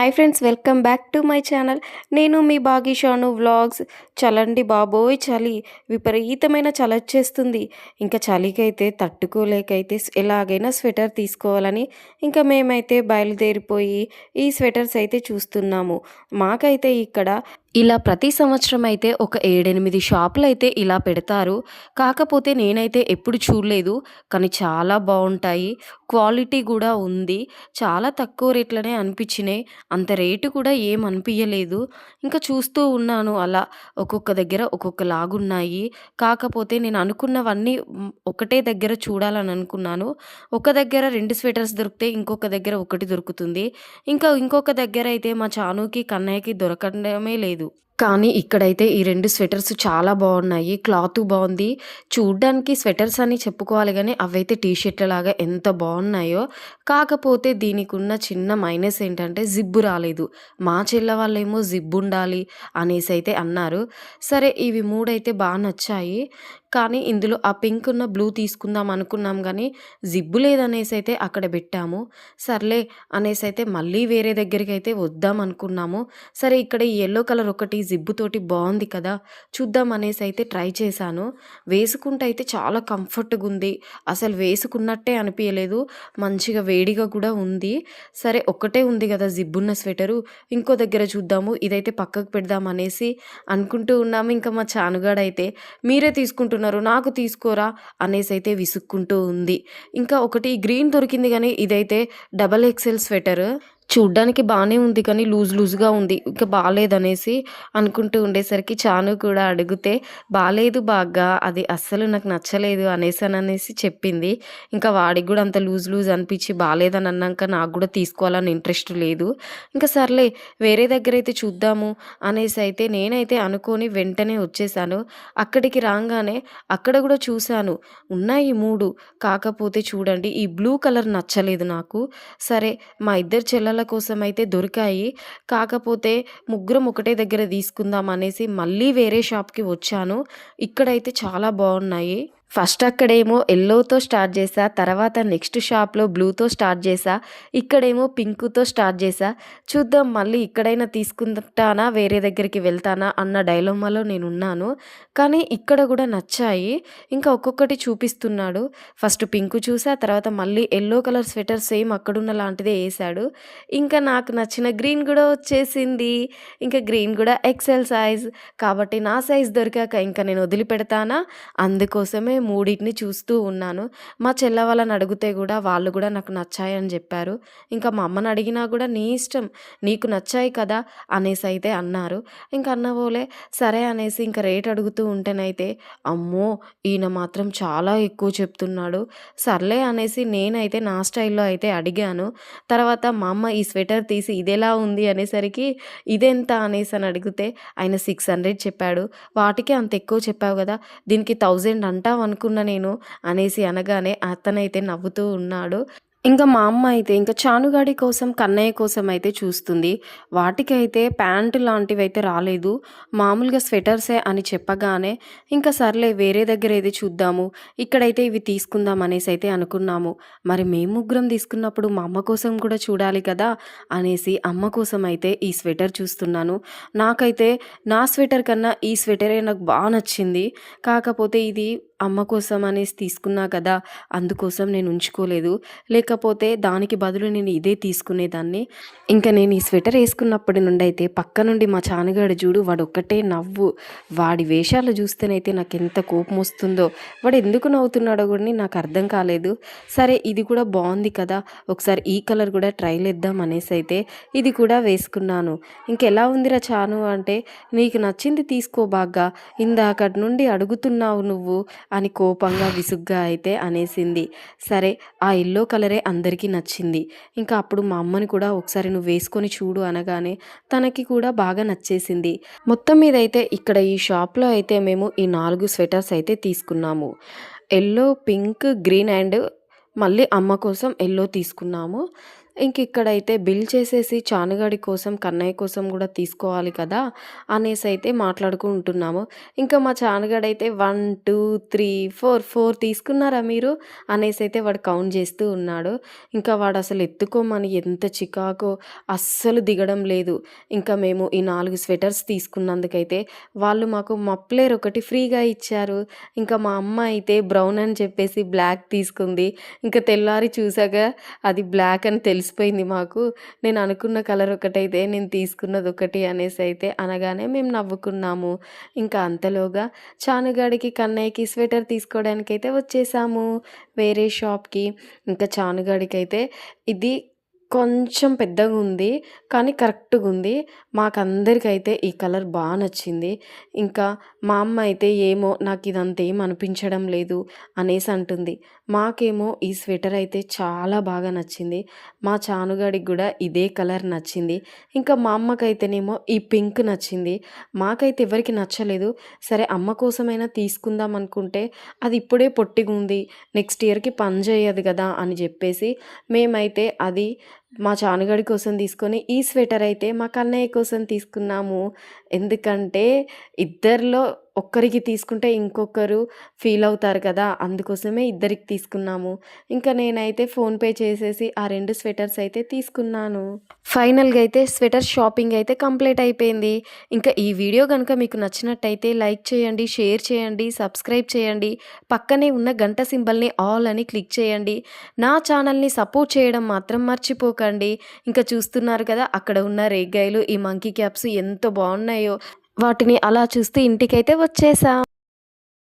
Hi friends welcome back to my channel నేను మీ బాగీషాను vlogs చలండి బాబోయ్ చలి విపరీతమైన చలి వచ్చేస్తుంది. ఇంకా చలికైతే తట్టుకోలేకైతే ఎలాగైనా స్వెటర్ తీసుకోవాలని ఇంకా మేమైతే బయలుదేరిపోయి ఈ స్వెటర్స్ అయితే చూస్తున్నాము. మాకైతే ఇక్కడ ఇలా ప్రతి సంవత్సరం అయితే ఒక ఏడెనిమిది షాపులు అయితే ఇలా పెడతారు. కాకపోతే నేనైతే ఎప్పుడు చూడలేదు. కానీ చాలా బాగుంటాయి. క్వాలిటీ కూడా ఉంది. చాలా తక్కువ రేట్లనే అనిపించినాయి. అంత రేటు కూడా ఏం అనిపించలేదు ఇంకా చూస్తూ ఉన్నాను అలా ఒక్కొక్క దగ్గర ఒక్కొక్క లాగున్నాయి కాకపోతే నేను అనుకున్నవన్నీ ఒకటే దగ్గర చూడాలని అనుకున్నాను. ఒక దగ్గర రెండు స్వెటర్స్ దొరికితే ఇంకొక దగ్గర ఒకటి దొరుకుతుంది. ఇంకా ఇంకొక దగ్గర అయితే మా చానుకి కన్నయ్యకి దొరకడమే లేదు. Donc కానీ ఇక్కడైతే ఈ రెండు స్వెటర్స్ చాలా బాగున్నాయి. క్లాత్ బాగుంది. చూడ్డానికి స్వెటర్స్ అని చెప్పుకోవాలి కానీ అవైతే టీ షర్ట్ల లాగా ఎంత బాగున్నాయో. కాకపోతే దీనికి ఉన్న చిన్న మైనస్ ఏంటంటే జిబ్బు రాలేదు. మా చెల్ల వాళ్ళేమో జిబ్బు ఉండాలి అనేసి అయితే అన్నారు. సరే ఇవి మూడైతే బాగా నచ్చాయి. కానీ ఇందులో ఆ పింక్ ఉన్న బ్లూ తీసుకుందాం అనుకున్నాం కానీ జిబ్బు లేదనేసి అయితే అక్కడ పెట్టాము. సర్లే అనేసి అయితే మళ్ళీ వేరే దగ్గరికి అయితే వద్దాం అనుకున్నాము. సరే ఇక్కడ ఈ ఎల్లో కలర్ ఒకటి జిబ్బుతోటి బాగుంది కదా చూద్దాం అనేసి అయితే ట్రై చేశాను. వేసుకుంటే అయితే చాలా కంఫర్ట్గా ఉంది. అసలు వేసుకున్నట్టే అనిపించలేదు మంచిగా వేడిగా కూడా ఉంది. సరే ఒక్కటే ఉంది కదా జిబ్బున్న స్వెటరు. ఇంకో దగ్గర చూద్దాము. ఇదైతే పక్కకు పెడదాం అనేసి అనుకుంటూ ఉన్నాము ఇంకా మా చానుగాడైతే మీరే తీసుకుంటున్నారు నాకు తీసుకోరా? అనేసి అయితే విసుక్కుంటూ ఉంది. ఇంకా ఒకటి గ్రీన్ దొరికింది కానీ ఇదైతే డబల్ ఎక్సెల్ స్వెటర్. చూడ్డానికి బాగానే ఉంది కానీ లూజ్ లూజ్గా ఉంది. ఇంకా బాగాలేదనేసి అనుకుంటూ ఉండేసరికి చాను కూడా అడిగితే బాగాలేదు బాగా అది అస్సలు నాకు నచ్చలేదు అనేసాను అనేసి చెప్పింది. ఇంకా వాడికి కూడా అంత లూజ్ లూజ్ అనిపించి బాగాలేదని అన్నాక నాకు కూడా తీసుకోవాలని ఇంట్రెస్ట్ లేదు. ఇంకా సర్లే వేరే దగ్గర అయితే చూద్దాము అనేసి అయితే నేనైతే అనుకొని వెంటనే వచ్చేసాను. అక్కడికి రాగానే అక్కడ కూడా చూశాను. ఉన్నాయి మూడు. కాకపోతే చూడండి ఈ బ్లూ కలర్ నచ్చలేదు నాకు. సరే మా ఇద్దరు చెల్లెల కోసం అయితే దొరికాయి. కాకపోతే ముగ్గురం ఒకటే దగ్గర తీసుకుందాం అనేసి మళ్ళీ వేరే షాప్కి వచ్చాను. ఇక్కడైతే చాలా బాగున్నాయి. ఫస్ట్ అక్కడేమో ఎల్లోతో స్టార్ట్ చేసా తర్వాత నెక్స్ట్ షాప్లో బ్లూతో స్టార్ట్ చేసా ఇక్కడేమో పింక్తో స్టార్ట్ చేసా. చూద్దాం మళ్ళీ ఇక్కడైనా తీసుకుంటానా వేరే దగ్గరికి వెళ్తానా అన్న డైలమాలో నేను ఉన్నాను కానీ ఇక్కడ కూడా నచ్చాయి. ఇంకా ఒక్కొక్కటి చూపిస్తున్నాడు. ఫస్ట్ పింక్ చూసా తర్వాత మళ్ళీ ఎల్లో కలర్ స్వెటర్ సేమ్ అక్కడున్న లాంటిదే వేసాడు ఇంకా నాకు నచ్చిన గ్రీన్ కూడా వచ్చేసింది. ఇంకా గ్రీన్ కూడా ఎక్సెల్ సైజ్. కాబట్టి నా సైజ్ దొరికాక ఇంకా నేను వదిలిపెడతానా? అందుకోసమే మూడింటిని చూస్తూ ఉన్నాను. మా చెల్ల వాళ్ళని అడిగితే కూడా వాళ్ళు కూడా నాకు నచ్చాయి అని చెప్పారు. ఇంకా మా అమ్మని అడిగినా కూడా నీ ఇష్టం నీకు నచ్చాయి కదా అనేసి అయితే అన్నారు. ఇంకా అన్నవోలే సరే అనేసి ఇంకా రేట్ అడుగుతూ ఉంటేనైతే అమ్మో ఈయన మాత్రం చాలా ఎక్కువ చెప్తున్నాడు. సర్లే అనేసి నేనైతే నా స్టైల్లో అయితే అడిగాను. తర్వాత మా అమ్మ ఈ స్వెటర్ తీసి ఇదెలా ఉంది అనేసరికి ఇదెంత అనేసి అని అడిగితే ఆయన సిక్స్ హండ్రెడ్ చెప్పాడు. వాటికి అంత ఎక్కువ చెప్పావు కదా దీనికి థౌజండ్ అంటావు అనుకున్నా నేను అనేసి అనగానే అతనైతే నవ్వుతూ ఉన్నాడు. ఇంకా మా అమ్మ అయితే ఇంకా చానుగాడి కోసం కన్నయ్య కోసం అయితే చూస్తుంది. వాటికైతే ప్యాంటు లాంటివి అయితే రాలేదు. మామూలుగా స్వెటర్సే అని చెప్పగానే ఇంకా సర్లే వేరే దగ్గర అయితే చూద్దాము ఇక్కడైతే ఇవి తీసుకుందాం అనేసి అయితే అనుకున్నాము. మరి మేము ముగ్గురం తీసుకున్నప్పుడు మా అమ్మ కోసం కూడా చూడాలి కదా అనేసి అమ్మ కోసం అయితే ఈ స్వెటర్ చూస్తున్నాను. నాకైతే నా స్వెటర్ కన్నా ఈ స్వెటరే నాకు బాగా నచ్చింది. కాకపోతే ఇది అమ్మ కోసం అనేసి తీసుకున్నా కదా అందుకోసం నేను ఉంచుకోలేదు. లేకపోతే దానికి బదులు నేను ఇదే తీసుకునేదాన్ని. ఇంకా నేను ఈ స్వెటర్ వేసుకున్నప్పటి నుండి అయితే పక్క నుండి మా చానగాడు చూడు వాడు ఒక్కటే నవ్వు. వాడి వేషాలు చూస్తేనైతే నాకు ఎంత కోపం వస్తుందో వాడు ఎందుకు నవ్వుతున్నాడో కూడా నాకు అర్థం కాలేదు. సరే ఇది కూడా బాగుంది కదా ఒకసారి ఈ కలర్ కూడా ట్రైల్ ఇద్దాం అనేసి అయితే ఇది కూడా వేసుకున్నాను. ఇంకెలా ఉందిరా చాను అంటే నీకు నచ్చింది తీసుకో బాగా ఇందాకటి నుండి అడుగుతున్నావు నువ్వు అని కోపంగా విసుగ్గా అయితే అనేసింది. సరే ఆ ఎల్లో కలరే అందరికీ నచ్చింది. ఇంకా అప్పుడు మా అమ్మని కూడా ఒకసారి నువ్వు వేసుకొని చూడు అనగానే తనకి కూడా బాగా నచ్చేసింది. మొత్తం మీద అయితే ఇక్కడ ఈ షాప్లో అయితే మేము ఈ నాలుగు స్వెటర్స్ అయితే తీసుకున్నాము. ఎల్లో పింక్ గ్రీన్ అండ్ మళ్ళీ అమ్మ కోసం ఎల్లో తీసుకున్నాము. ఇంక ఇక్కడైతే బిల్ చేసేసి చానుగాడి కోసం కన్నయ్య కోసం కూడా తీసుకోవాలి కదా అనేసి అయితే మాట్లాడుకుంటున్నాము ఇంకా మా చానుగాడైతే one two three four four తీసుకున్నారా మీరు అనేసి అయితే వాడు కౌంట్ చేస్తూ ఉన్నాడు. ఇంకా వాడు అసలు ఎత్తుకోమని ఎంత చికాకో అస్సలు దిగడం లేదు. ఇంకా మేము ఈ నాలుగు స్వెటర్స్ తీసుకున్నందుకైతే వాళ్ళు మాకు మప్లేర్ ఒకటి ఫ్రీగా ఇచ్చారు. ఇంకా మా అమ్మ అయితే బ్రౌన్ అని చెప్పేసి బ్లాక్ తీసుకుంది. ఇంకా తెల్లారి చూసాక అది బ్లాక్ అని తెలిసిపోయింది మాకు. నేను అనుకున్న కలర్ ఒకటైతే నేను తీసుకున్నది ఒకటి అనేసి అయితే అనగానే మేము నవ్వుకున్నాము. ఇంకా అంతలోగా చానుగాడికి కన్నయ్యకి స్వెటర్ తీసుకోవడానికి అయితే వచ్చేసాము వేరే షాప్కి. ఇంకా చానుగాడికి అయితే ఇది కొంచెం పెద్దగా ఉంది కానీ కరెక్ట్గా ఉంది మాకందరికైతే ఈ కలర్ బాగా నచ్చింది. ఇంకా మా అమ్మ అయితే ఏమో నాకు ఇదంతా ఏం అనిపించడం లేదు అనేసి అంటుంది. మాకేమో ఈ స్వెటర్ అయితే చాలా బాగా నచ్చింది. మా చానుగాడికి కూడా ఇదే కలర్ నచ్చింది. ఇంకా మా అమ్మకైతేనేమో ఈ పింక్ నచ్చింది. మాకైతే ఎవరికి నచ్చలేదు. సరే అమ్మ కోసమైనా తీసుకుందాం అనుకుంటే అది ఇప్పుడే పొట్టిగా ఉంది నెక్స్ట్ ఇయర్కి పని చేయదు కదా అని చెప్పేసి మేమైతే అది మా చానుగడి కోసం తీసుకొని ఈ స్వెటర్ అయితే మా కన్నయ్య కోసం తీసుకున్నాము. ఎందుకంటే ఇద్దరిలో ఒక్కరికి తీసుకుంటే ఇంకొకరు ఫీల్ అవుతారు కదా! అందుకోసమే ఇద్దరికి తీసుకున్నాము. ఇంకా నేనైతే ఫోన్పే చేసేసి ఆ రెండు స్వెటర్స్ అయితే తీసుకున్నాను. ఫైనల్గా అయితే స్వెటర్ షాపింగ్ అయితే కంప్లీట్ అయిపోయింది. ఇంకా ఈ వీడియో కనుక మీకు నచ్చినట్టయితే లైక్ చేయండి షేర్ చేయండి సబ్స్క్రైబ్ చేయండి. పక్కనే ఉన్న గంట సింబల్ని ఆల్ అని క్లిక్ చేయండి. నా ఛానల్ని సపోర్ట్ చేయడం మాత్రం మర్చిపోకండి. ఇంకా చూస్తున్నారు కదా! అక్కడ ఉన్న రేగ్గాయలు ఈ మంకీ క్యాప్స్ ఎంత బాగున్నాయో. వాటిని అలా చూస్తూ ఇంటికైతే వచ్చేసాం.